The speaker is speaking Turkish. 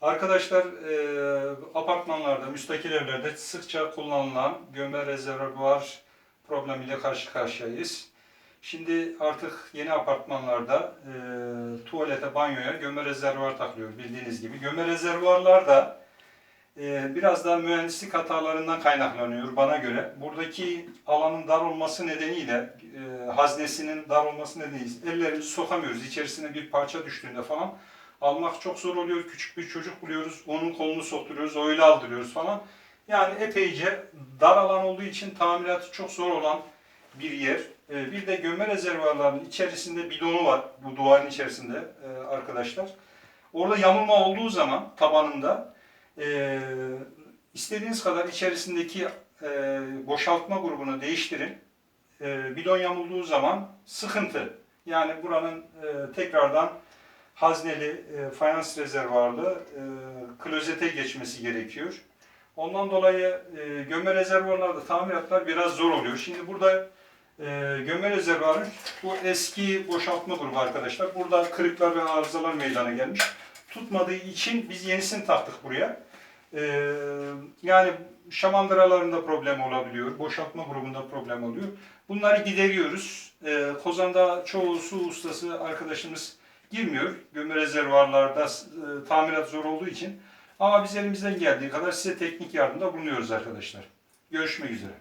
Arkadaşlar e, apartmanlarda, müstakil evlerde sıkça kullanılan gömme rezervuar problemiyle karşı karşıyayız. Şimdi artık yeni apartmanlarda e, tuvalete, banyoya gömme rezervuar takılıyor bildiğiniz gibi. Gömme rezervuarlar da e, biraz daha mühendislik hatalarından kaynaklanıyor bana göre. Buradaki alanın dar olması nedeniyle, e, haznesinin dar olması nedeniyle ellerimizi sokamıyoruz. İçerisine bir parça düştüğünde falan almak çok zor oluyor. Küçük bir çocuk buluyoruz, onun kolunu sokturuyoruz, öyle aldırıyoruz falan. Yani epeyce dar alan olduğu için tamiratı çok zor olan bir yer. Ee, Bir de gömme rezervuarlarının içerisinde bidonu var, bu duvarın içerisinde e, arkadaşlar. Orada yamulma olduğu zaman tabanında e, istediğiniz kadar içerisindeki e, boşaltma grubunu değiştirin. Bidon yamulduğu zaman sıkıntı. Yani buranın tekrardan hazneli, e, fayans rezervuarlı e, klozete geçmesi gerekiyor. Ondan dolayı e, gömme rezervuarlarda tamiratlar biraz zor oluyor. Şimdi burada e, gömme rezervuarı bu eski boşaltma grubu arkadaşlar. Burada kırıklar ve arızalar meydana gelmiş. Tutmadığı için biz yenisini taktık buraya. E, yani şamandıralarında problem olabiliyor. Boşaltma grubunda problem oluyor. Bunları gideriyoruz. E, Kozan'da çoğu su ustası arkadaşımız girmiyor. Gömme rezervuarlarda e, tamirat zor olduğu için. Ama biz elimizden geldiği kadar size teknik yardımda bulunuyoruz arkadaşlar. Görüşmek üzere.